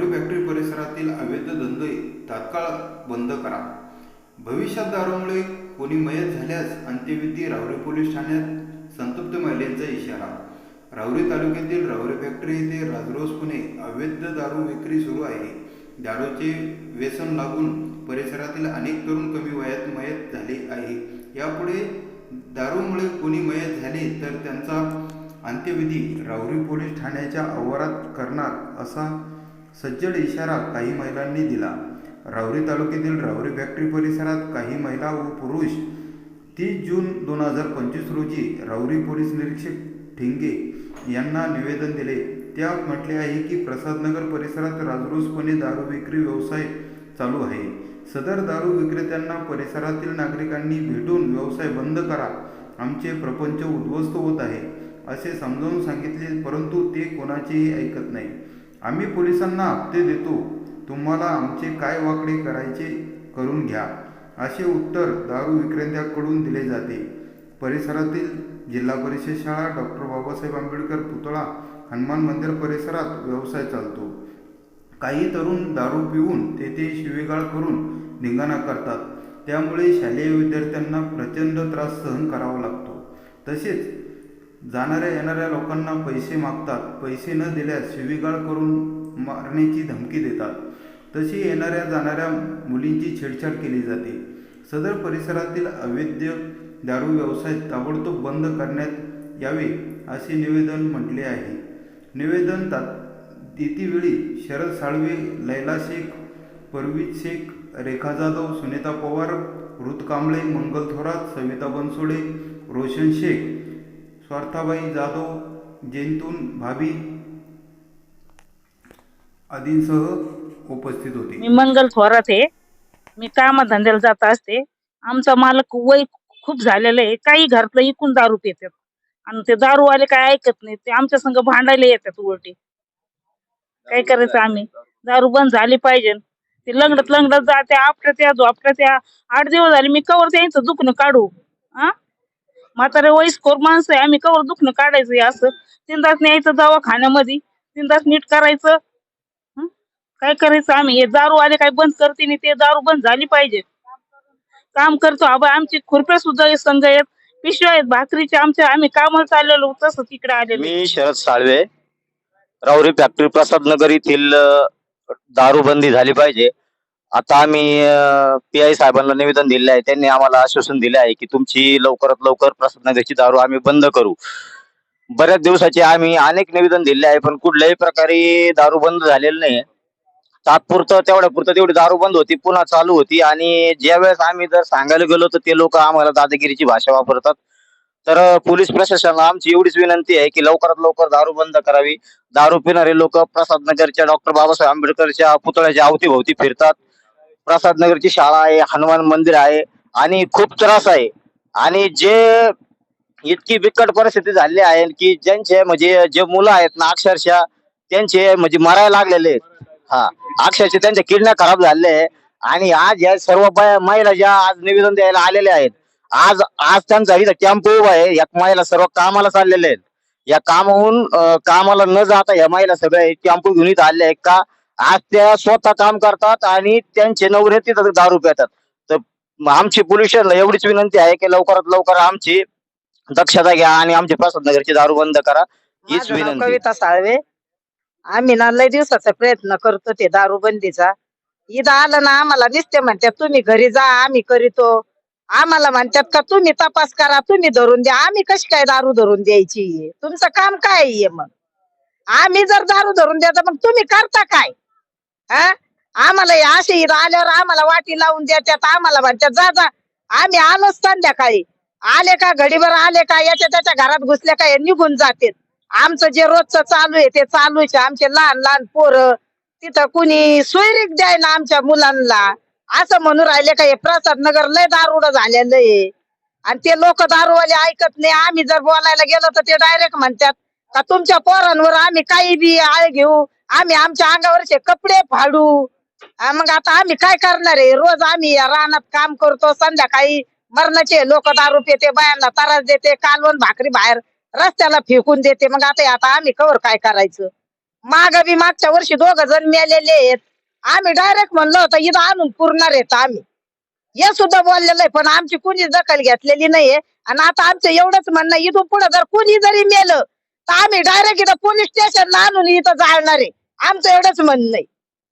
रावरी factory परिसरातील अवैध धंदे तात्काळ बंद करा. भविष्यात दारूमुळे कोणी मयत झाल्यास अंत्यविधी रावरी पोलीस ठाण्यात संतप्त महिलेचा इशारा. रावरी तालुक्यातील रावरी फॅक्टरी येथे राजरोसपणे अवैध दारू विक्री सुरू आहे. दारूचे व्यसन लागून परिसरातील अनेक तरुण कमी वयात मयत झाले आहे. यापुढे दारूमुळे कोणी मयत झाले तर त्यांचा अंत्यविधी रावरी पोलीस ठाण्याच्या आवारात करणार असा सज्जड इशारा काही महिलांनी दिला. रावरी तालुक्यातील रावरी फॅक्टरी परिसरात काही महिला व पुरुष तीस जून दोन हजार पंचवीस रोजी रावरी पोलीस निरीक्षक ठिंगे यांना निवेदन दिले. त्यात म्हटले आहे की प्रसादनगर परिसरात राजरोसपणे दारू विक्री व्यवसाय चालू आहे. सदर दारू विक्रेत्यांना परिसरातील नागरिकांनी भेटून व्यवसाय बंद करा. आमचे प्रपंच उद्ध्वस्त होत आहे असे समजावून सांगितले परंतु ते कोणाचेही ऐकत नाही. आम्ही पोलिसांना हप्ते देतो. तुम्हाला आमचे काय वाकडे करायचे करून घ्या. असे उत्तर दारू विक्रेत्याकडून दिले जाते. परिसरातील जिल्हा परिषद शाळा डॉक्टर बाबासाहेब आंबेडकर पुतळा हनुमान मंदिर परिसरात व्यवसाय चालतो. काही तरुण दारू पिऊन तेथे शिवेगाळ करून निंगाणा करतात. त्यामुळे शालेय विद्यार्थ्यांना प्रचंड त्रास सहन करावा लागतो. तसेच जाणाऱ्या येणाऱ्या लोकांना पैसे मागतात. पैसे न दिल्यास शिवीगाळ करून मारण्याची धमकी देतात. तशी येणाऱ्या जाणाऱ्या मुलींची छेडछाड केली जाते. सदर परिसरातील अवैध दारू व्यवसाय ताबडतोब बंद करण्यात यावे असे निवेदन म्हटले आहे. निवेदन तात तितीवेळी शरद साळवे लैला शेख परवीज शेख रेखा जाधव सुनीता पवार ऋत कांबळे मंगल थोरात सविता बनसोडे रोशन शेख स्वार्थाबाई जाधव जैतून भाभी आदींसह उपस्थित होते. मी मंगल थोरात आहे. मी कामधंद्याला जात असते. आमचा मालक वय खूप झालेलं आहे. काही घरातलं इकून दारू पितात. आणि ते दारूवाले काय ऐकत नाही. ते आमच्या संग भांडायला येतात उलटी. काय करायचं आम्ही? दारू बंद झाली पाहिजे. ते लंगडत लंगडत जाते आपल्या त्या झोपट्या त्या आठ दिवस झाले मी कवर त्यांचं दुखणं काढू. हा म्हातारे वयस्कोर माणसं आहे. आम्ही कवर दुखणं काढायचं हे असं. तीन तास न्यायचं दवाखान्यामध्ये. तीन तास नीट करायचं. हं? काय करायचं आम्ही? हे दारू आले काय बंद करते नाही ते दारू बंद झाली पाहिजे. काम करतो. आबा आमची खुरप्या सुद्धा हे संघ आहेत. पिशव्या आहेत भाकरीचे. आमच्या आम्ही कामाला चाललेलो तसं तिकडे आलेलो. मी शरद साळवे. राऊरी फॅक्टरी प्रसाद नगर येथील अ, दारूबंदी झाली पाहिजे. आता आम्ही पी आय साहेबांना निवेदन दिले आहे. त्यांनी आम्हाला आश्वासन दिले आहे की तुमची लवकरात लवकर प्रसादनगरची दारू आम्ही बंद करू. बऱ्याच दिवसाचे आम्ही अनेक निवेदन दिले आहे पण कुठल्याही प्रकारे दारू बंद झालेलं नाही तात्पुरतं तेवढ्या पुरतं तेवढी दारू बंद होती पुन्हा चालू होती. आणि ज्या वेळेस आम्ही जर सांगायला गेलो तर ते लोक आम्हाला दादागिरीची भाषा वापरतात. तर पोलीस प्रशासनाला आमची एवढीच विनंती आहे की लवकरात लवकर दारू बंद करावी. दारू पिणारे लोक प्रसादनगरच्या डॉक्टर बाबासाहेब आंबेडकरच्या पुतळ्याच्या अवतीभोवती फिरतात. प्रसाद नगरची शाळा आहे हनुमान मंदिर आहे आणि खूप त्रास आहे. आणि जे इतकी बिकट परिस्थिती झाली आहे की ज्यांचे म्हणजे जे मुलं आहेत ना अक्षरशः त्यांचे म्हणजे मरायला लागलेले आहेत. हा अक्षरशः त्यांच्या किडण्या खराब झालेल्या आणि आज या सर्व महिला ज्या आज निवेदन द्यायला आलेल्या आहेत आज आज त्यांचा इथं कॅम्प उभा आहे. या महिला सर्व कामाला चाललेल्या आहेत. या कामाहून कामाला न जाता या महिला सगळ्या कॅम्प घेऊन इथं आल्या आहेत का? आज त्या स्वतः काम करतात आणि त्यांचे नवरे तिथं दारू पितात. तर आमची पोलिसांना एवढीच विनंती आहे की लवकरात लवकर आमची दक्षता घ्या आणि आमची प्रसाद नगरची दारू बंद करा. हीच विनंती. कविता साळवे. आम्ही ना लय दिवसाचा प्रयत्न करतो ते दारू बंदीचा. इथं आलं ना आम्हाला नुसते म्हणतात तुम्ही घरी जा आम्ही करीतो. आम्हाला म्हणतात का तुम्ही तपास करा तुम्ही धरून द्या. आम्ही कशी काय दारू धरून द्यायची? तुमचं काम काय आहे मग? आम्ही जर दारू धरून द्यायचं मग तुम्ही करता काय? हा? आम्हाला हे असे आल्यावर आम्हाला वाटी लावून देतात आम्हाला म्हणतात जा जा. आम्ही आलोच संध्याकाळी. आले का घडीभर आले का याच्या त्याच्या घरात घुसले का हे निघून जाते आमचं जे रोजचं चालू आहे ते चालूच आहे. आमचे लहान लहान पोरं तिथं कुणी सोयरीक द्याय ना आमच्या मुलांना. असं म्हणून राहिले का हे प्रसाद नगर लय दारुड झालेलं आहे. आणि ते लोक दारूवाले ऐकत नाही. आम्ही जर बोलायला गेलो तर ते डायरेक्ट म्हणतात का तुमच्या पोरांवर आम्ही काही बी आळ घेऊ आम्ही आमच्या अंगावरचे कपडे फाडू. आ, मग आता आम्ही काय करणार आहे? रोज आम्ही या रानात काम करतो संध्याकाळी मरणाचे लोक दारू पिते बायांना त्रास देते कालवण भाकरी बाहेर रस्त्याला फेकून देते. मग आता आता आम्ही कवर काय करायचं? माग बी मागच्या वर्षी दोघ जण मेलेले आहेत. आम्ही डायरेक्ट म्हणलो होतं इथं आणून पुरणार आहेत आम्ही. हे सुद्धा बोललेलं आहे पण आमची कुणी दखल घेतलेली नाहीये. आणि आता आमचं एवढंच म्हणणं इथून पुढे जर कुणी जरी मेलं तर आम्ही डायरेक्ट इथं पोलीस स्टेशनला आणून इथं जाळणार आहे. आमचं एवढंच म्हणणं आहे.